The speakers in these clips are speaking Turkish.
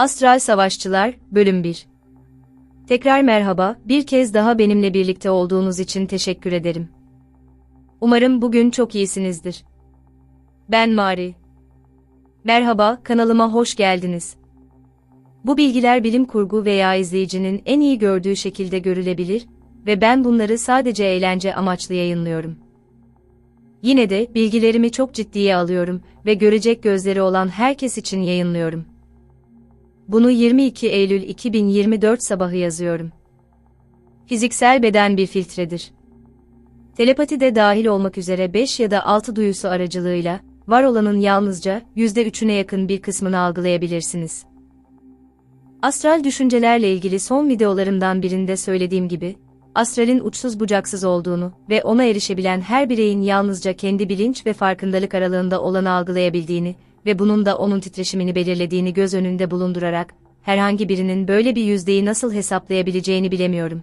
Astral Savaşçılar, Bölüm 1 Tekrar merhaba, bir kez daha benimle birlikte olduğunuz için teşekkür ederim. Umarım bugün çok iyisinizdir. Ben Mari. Merhaba, kanalıma hoş geldiniz. Bu bilgiler bilim kurgu veya izleyicinin en iyi gördüğü şekilde görülebilir ve ben bunları sadece eğlence amaçlı yayınlıyorum. Yine de bilgilerimi çok ciddiye alıyorum ve görecek gözleri olan herkes için yayınlıyorum. Bunu 22 Eylül 2024 sabahı yazıyorum. Fiziksel beden bir filtredir. Telepati de dahil olmak üzere 5 ya da 6 duyusu aracılığıyla, var olanın yalnızca %3'üne yakın bir kısmını algılayabilirsiniz. Astral düşüncelerle ilgili son videolarımdan birinde söylediğim gibi, astralin uçsuz bucaksız olduğunu ve ona erişebilen her bireyin yalnızca kendi bilinç ve farkındalık aralığında olanı algılayabildiğini ve bunun da onun titreşimini belirlediğini göz önünde bulundurarak, herhangi birinin böyle bir yüzdeyi nasıl hesaplayabileceğini bilemiyorum.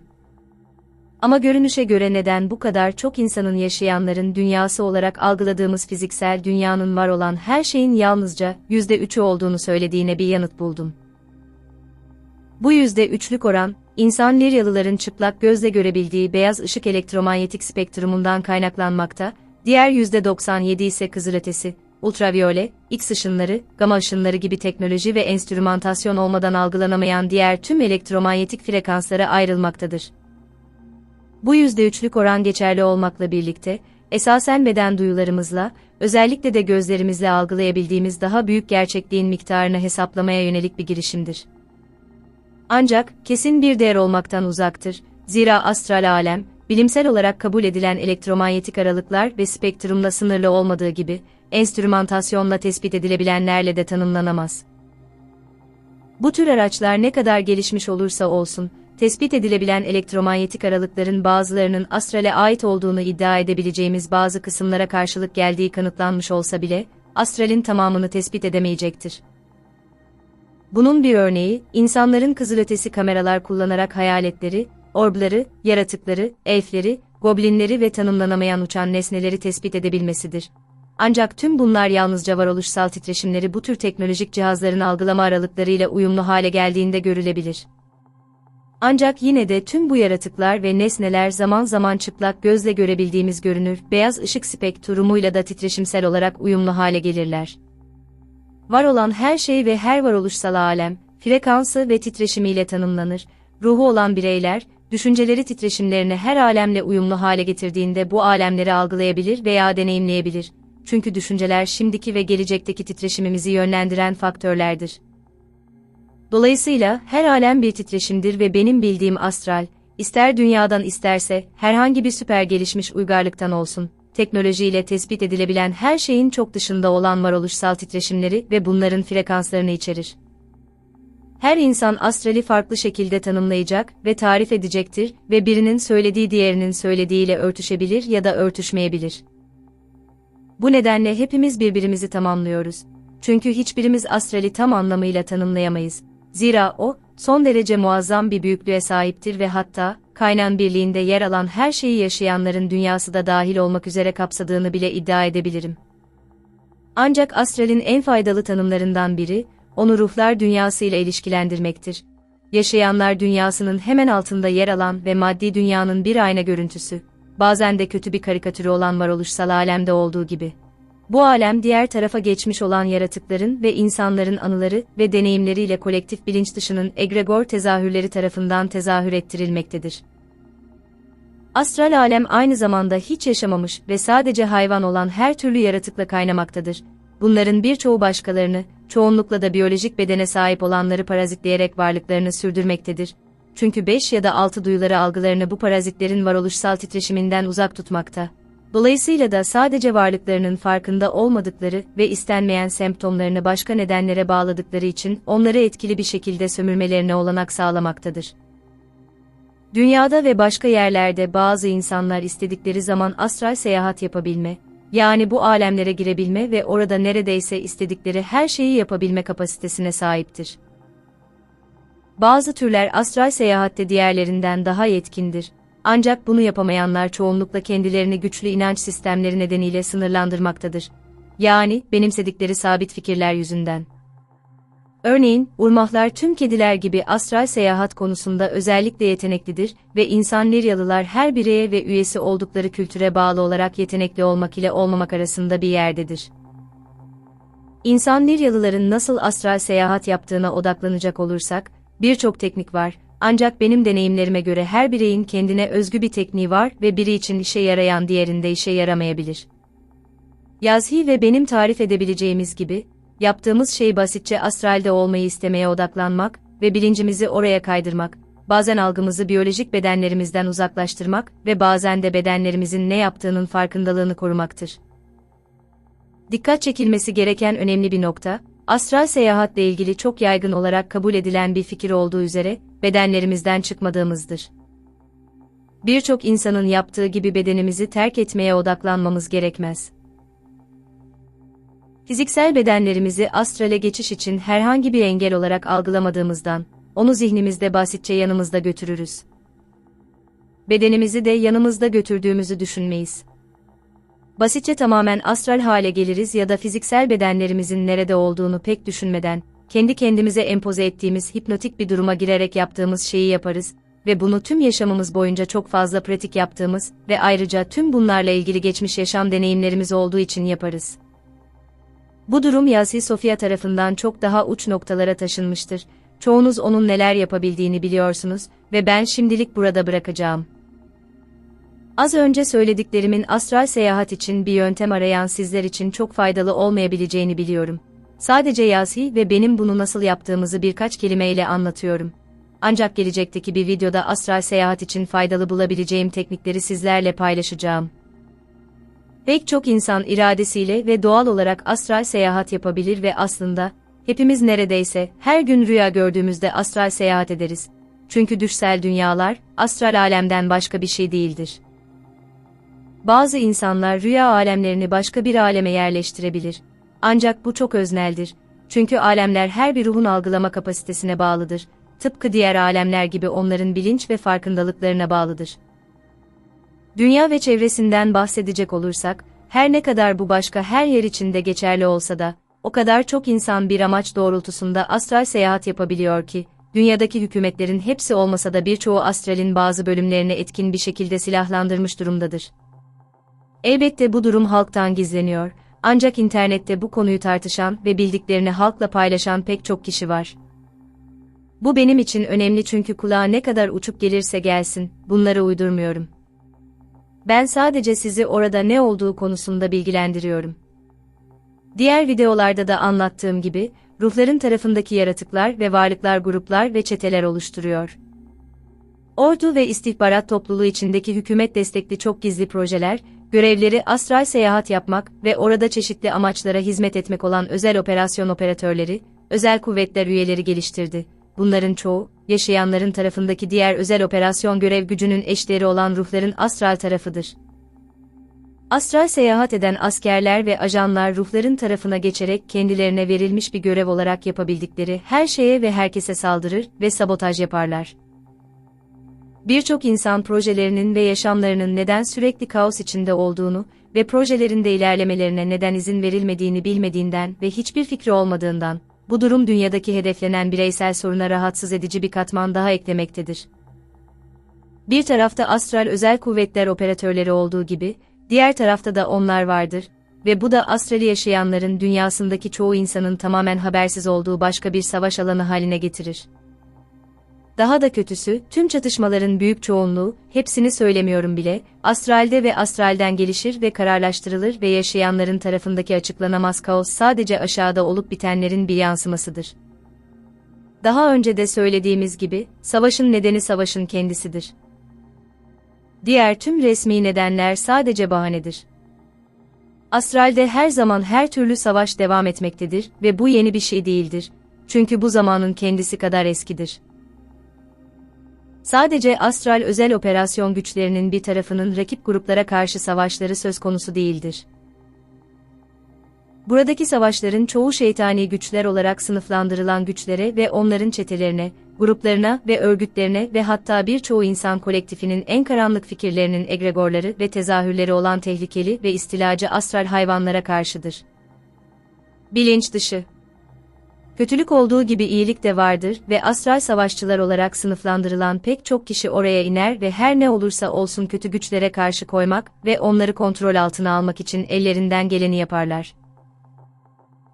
Ama görünüşe göre neden bu kadar çok insanın yaşayanların dünyası olarak algıladığımız fiziksel dünyanın var olan her şeyin yalnızca yüzde üçü olduğunu söylediğine bir yanıt buldum. Bu yüzde üçlük oran, insan Liryalıların çıplak gözle görebildiği beyaz ışık elektromanyetik spektrumundan kaynaklanmakta, diğer yüzde 97 ise kızılötesi, ultraviyole, X ışınları, gama ışınları gibi teknoloji ve enstrümantasyon olmadan algılanamayan diğer tüm elektromanyetik frekanslara ayrılmaktadır. Bu yüzde üçlük oran geçerli olmakla birlikte, esasen beden duyularımızla, özellikle de gözlerimizle algılayabildiğimiz daha büyük gerçekliğin miktarını hesaplamaya yönelik bir girişimdir. Ancak, kesin bir değer olmaktan uzaktır, zira astral alem, bilimsel olarak kabul edilen elektromanyetik aralıklar ve spektrumla sınırlı olmadığı gibi, enstrümantasyonla tespit edilebilenlerle de tanımlanamaz. Bu tür araçlar ne kadar gelişmiş olursa olsun, tespit edilebilen elektromanyetik aralıkların bazılarının astrale ait olduğunu iddia edebileceğimiz bazı kısımlara karşılık geldiği kanıtlanmış olsa bile, astralin tamamını tespit edemeyecektir. Bunun bir örneği, insanların kızılötesi kameralar kullanarak hayaletleri, orbları, yaratıkları, elfleri, goblinleri ve tanımlanamayan uçan nesneleri tespit edebilmesidir. Ancak tüm bunlar yalnızca varoluşsal titreşimleri bu tür teknolojik cihazların algılama aralıklarıyla uyumlu hale geldiğinde görülebilir. Ancak yine de tüm bu yaratıklar ve nesneler zaman zaman çıplak gözle görebildiğimiz görünür, beyaz ışık spektrumuyla da titreşimsel olarak uyumlu hale gelirler. Var olan her şey ve her varoluşsal alem, frekansı ve titreşimiyle tanımlanır. Ruhu olan bireyler, düşünceleri titreşimlerini her alemle uyumlu hale getirdiğinde bu alemleri algılayabilir veya deneyimleyebilir. Çünkü düşünceler şimdiki ve gelecekteki titreşimimizi yönlendiren faktörlerdir. Dolayısıyla her alem bir titreşimdir ve benim bildiğim astral, ister dünyadan isterse herhangi bir süper gelişmiş uygarlıktan olsun, teknolojiyle tespit edilebilen her şeyin çok dışında olan varoluşsal titreşimleri ve bunların frekanslarını içerir. Her insan astrali farklı şekilde tanımlayacak ve tarif edecektir ve birinin söylediği diğerinin söylediğiyle örtüşebilir ya da örtüşmeyebilir. Bu nedenle hepimiz birbirimizi tamamlıyoruz. Çünkü hiçbirimiz astrali tam anlamıyla tanımlayamayız. Zira o, son derece muazzam bir büyüklüğe sahiptir ve hatta, kaynan birliğinde yer alan her şeyi yaşayanların dünyası da dahil olmak üzere kapsadığını bile iddia edebilirim. Ancak astralin en faydalı tanımlarından biri, onu ruhlar dünyası ile ilişkilendirmektir. Yaşayanlar dünyasının hemen altında yer alan ve maddi dünyanın bir ayna görüntüsü, bazen de kötü bir karikatürü olan varoluşsal alemde olduğu gibi. Bu alem diğer tarafa geçmiş olan yaratıkların ve insanların anıları ve deneyimleriyle kolektif bilinç dışının egregor tezahürleri tarafından tezahür ettirilmektedir. Astral alem aynı zamanda hiç yaşamamış ve sadece hayvan olan her türlü yaratıkla kaynamaktadır. Bunların birçoğu başkalarını, çoğunlukla da biyolojik bedene sahip olanları parazitleyerek varlıklarını sürdürmektedir. Çünkü 5 ya da 6 duyuları algılarını bu parazitlerin varoluşsal titreşiminden uzak tutmakta. Dolayısıyla da sadece varlıklarının farkında olmadıkları ve istenmeyen semptomlarını başka nedenlere bağladıkları için onları etkili bir şekilde sömürmelerine olanak sağlamaktadır. Dünyada ve başka yerlerde bazı insanlar istedikleri zaman astral seyahat yapabilme, yani bu alemlere girebilme ve orada neredeyse istedikleri her şeyi yapabilme kapasitesine sahiptir. Bazı türler astral seyahatte diğerlerinden daha yetkindir ancak bunu yapamayanlar çoğunlukla kendilerini güçlü inanç sistemleri nedeniyle sınırlandırmaktadır. Yani, benimsedikleri sabit fikirler yüzünden. Örneğin, urmahlar tüm kediler gibi astral seyahat konusunda özellikle yeteneklidir ve insan Liryalılar her bireye ve üyesi oldukları kültüre bağlı olarak yetenekli olmak ile olmamak arasında bir yerdedir. İnsan Liryalıların nasıl astral seyahat yaptığına odaklanacak olursak, birçok teknik var, ancak benim deneyimlerime göre her bireyin kendine özgü bir tekniği var ve biri için işe yarayan diğerinde işe yaramayabilir. Yazhi ve benim tarif edebileceğimiz gibi, yaptığımız şey basitçe astralde olmayı istemeye odaklanmak ve bilincimizi oraya kaydırmak, bazen algımızı biyolojik bedenlerimizden uzaklaştırmak ve bazen de bedenlerimizin ne yaptığının farkındalığını korumaktır. Dikkat çekilmesi gereken önemli bir nokta, astral seyahatle ilgili çok yaygın olarak kabul edilen bir fikir olduğu üzere, bedenlerimizden çıkmadığımızdır. Birçok insanın yaptığı gibi bedenimizi terk etmeye odaklanmamız gerekmez. Fiziksel bedenlerimizi astrale geçiş için herhangi bir engel olarak algılamadığımızdan, onu zihnimizde basitçe yanımızda götürürüz. Bedenimizi de yanımızda götürdüğümüzü düşünmeyiz. Basitçe tamamen astral hale geliriz ya da fiziksel bedenlerimizin nerede olduğunu pek düşünmeden, kendi kendimize empoze ettiğimiz hipnotik bir duruma girerek yaptığımız şeyi yaparız ve bunu tüm yaşamımız boyunca çok fazla pratik yaptığımız ve ayrıca tüm bunlarla ilgili geçmiş yaşam deneyimlerimiz olduğu için yaparız. Bu durum Yasi Sofia tarafından çok daha uç noktalara taşınmıştır. Çoğunuz onun neler yapabildiğini biliyorsunuz ve ben şimdilik burada bırakacağım. Az önce söylediklerimin astral seyahat için bir yöntem arayan sizler için çok faydalı olmayabileceğini biliyorum. Sadece Yasi ve benim bunu nasıl yaptığımızı birkaç kelimeyle anlatıyorum. Ancak gelecekteki bir videoda astral seyahat için faydalı bulabileceğim teknikleri sizlerle paylaşacağım. Pek çok insan iradesiyle ve doğal olarak astral seyahat yapabilir ve aslında, hepimiz neredeyse her gün rüya gördüğümüzde astral seyahat ederiz. Çünkü düşsel dünyalar, astral alemden başka bir şey değildir. Bazı insanlar rüya alemlerini başka bir aleme yerleştirebilir. Ancak bu çok özneldir. Çünkü alemler her bir ruhun algılama kapasitesine bağlıdır. Tıpkı diğer alemler gibi onların bilinç ve farkındalıklarına bağlıdır. Dünya ve çevresinden bahsedecek olursak, her ne kadar bu başka her yer içinde geçerli olsa da, o kadar çok insan bir amaç doğrultusunda astral seyahat yapabiliyor ki, dünyadaki hükümetlerin hepsi olmasa da birçoğu astralin bazı bölümlerini etkin bir şekilde silahlandırmış durumdadır. Elbette bu durum halktan gizleniyor, ancak internette bu konuyu tartışan ve bildiklerini halkla paylaşan pek çok kişi var. Bu benim için önemli çünkü kulağa ne kadar uçup gelirse gelsin, bunları uydurmuyorum. Ben sadece sizi orada ne olduğu konusunda bilgilendiriyorum. Diğer videolarda da anlattığım gibi, ruhların tarafındaki yaratıklar ve varlıklar gruplar ve çeteler oluşturuyor. Ordu ve istihbarat topluluğu içindeki hükümet destekli çok gizli projeler, görevleri astral seyahat yapmak ve orada çeşitli amaçlara hizmet etmek olan özel operasyon operatörleri, özel kuvvetler üyeleri geliştirdi. Bunların çoğu, yaşayanların tarafındaki diğer özel operasyon görev gücünün eşleri olan ruhların astral tarafıdır. Astral seyahat eden askerler ve ajanlar ruhların tarafına geçerek kendilerine verilmiş bir görev olarak yapabildikleri her şeye ve herkese saldırır ve sabotaj yaparlar. Birçok insan projelerinin ve yaşamlarının neden sürekli kaos içinde olduğunu ve projelerinde ilerlemelerine neden izin verilmediğini bilmediğinden ve hiçbir fikri olmadığından, bu durum dünyadaki hedeflenen bireysel soruna rahatsız edici bir katman daha eklemektedir. Bir tarafta astral özel kuvvetler operatörleri olduğu gibi, diğer tarafta da onlar vardır ve bu da astrali yaşayanların dünyasındaki çoğu insanın tamamen habersiz olduğu başka bir savaş alanı haline getirir. Daha da kötüsü, tüm çatışmaların büyük çoğunluğu, hepsini söylemiyorum bile, astralde ve astralden gelişir ve kararlaştırılır ve yaşayanların tarafındaki açıklanamaz kaos sadece aşağıda olup bitenlerin bir yansımasıdır. Daha önce de söylediğimiz gibi, savaşın nedeni savaşın kendisidir. Diğer tüm resmi nedenler sadece bahanedir. Astralde her zaman her türlü savaş devam etmektedir ve bu yeni bir şey değildir. Çünkü bu zamanın kendisi kadar eskidir. Sadece astral özel operasyon güçlerinin bir tarafının rakip gruplara karşı savaşları söz konusu değildir. Buradaki savaşların çoğu şeytani güçler olarak sınıflandırılan güçlere ve onların çetelerine, gruplarına ve örgütlerine ve hatta birçoğu insan kolektifinin en karanlık fikirlerinin egregorları ve tezahürleri olan tehlikeli ve istilacı astral hayvanlara karşıdır. Bilinç dışı Kötülük olduğu gibi iyilik de vardır ve astral savaşçılar olarak sınıflandırılan pek çok kişi oraya iner ve her ne olursa olsun kötü güçlere karşı koymak ve onları kontrol altına almak için ellerinden geleni yaparlar.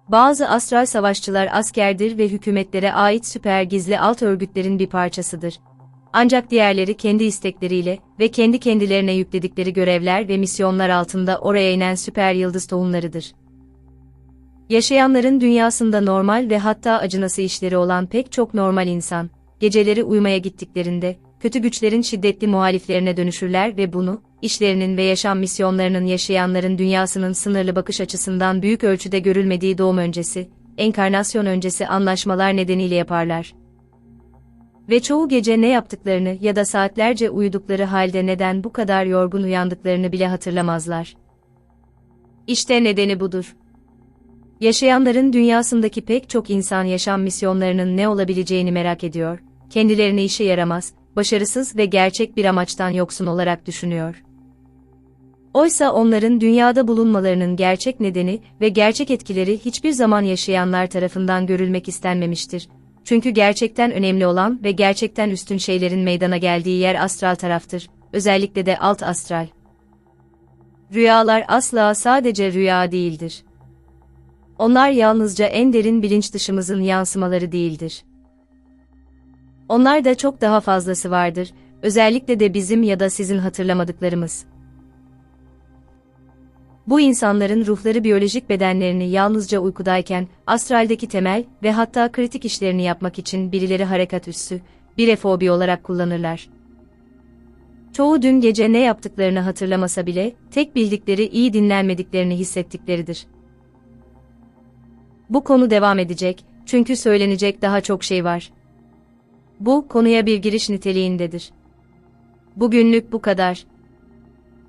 Bazı astral savaşçılar askerdir ve hükümetlere ait süper gizli alt örgütlerin bir parçasıdır. Ancak diğerleri kendi istekleriyle ve kendi kendilerine yükledikleri görevler ve misyonlar altında oraya inen süper yıldız tohumlarıdır. Yaşayanların dünyasında normal ve hatta acınası işleri olan pek çok normal insan, geceleri uyumaya gittiklerinde, kötü güçlerin şiddetli muhaliflerine dönüşürler ve bunu, işlerinin ve yaşam misyonlarının yaşayanların dünyasının sınırlı bakış açısından büyük ölçüde görülmediği doğum öncesi, enkarnasyon öncesi anlaşmalar nedeniyle yaparlar. Ve çoğu gece ne yaptıklarını ya da saatlerce uyudukları halde neden bu kadar yorgun uyandıklarını bile hatırlamazlar. İşte nedeni budur. Yaşayanların dünyasındaki pek çok insan yaşam misyonlarının ne olabileceğini merak ediyor, kendilerini işe yaramaz, başarısız ve gerçek bir amaçtan yoksun olarak düşünüyor. Oysa onların dünyada bulunmalarının gerçek nedeni ve gerçek etkileri hiçbir zaman yaşayanlar tarafından görülmek istenmemiştir. Çünkü gerçekten önemli olan ve gerçekten üstün şeylerin meydana geldiği yer astral taraftır, özellikle de alt astral. Rüyalar asla sadece rüya değildir. Onlar yalnızca en derin bilinç dışımızın yansımaları değildir. Onlar da çok daha fazlası vardır, özellikle de bizim ya da sizin hatırlamadıklarımız. Bu insanların ruhları biyolojik bedenlerini yalnızca uykudayken, astraldeki temel ve hatta kritik işlerini yapmak için birileri harekat üssü, bir efobi olarak kullanırlar. Çoğu dün gece ne yaptıklarını hatırlamasa bile, tek bildikleri iyi dinlenmediklerini hissettikleridir. Bu konu devam edecek, çünkü söylenecek daha çok şey var. Bu, konuya bir giriş niteliğindedir. Bugünlük bu kadar.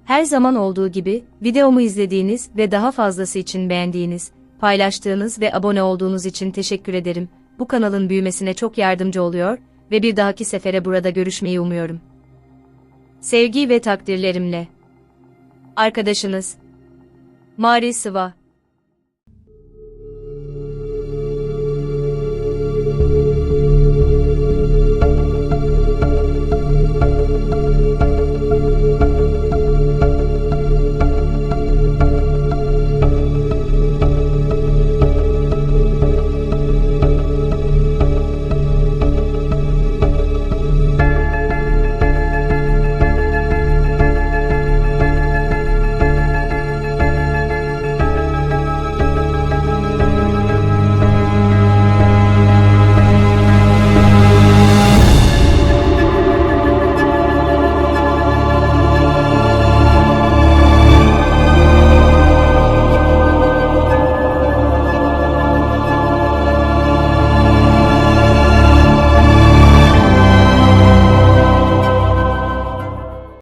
Her zaman olduğu gibi, videomu izlediğiniz ve daha fazlası için beğendiğiniz, paylaştığınız ve abone olduğunuz için teşekkür ederim. Bu kanalın büyümesine çok yardımcı oluyor ve bir dahaki sefere burada görüşmeyi umuyorum. Sevgi ve takdirlerimle. Arkadaşınız Mari Sıva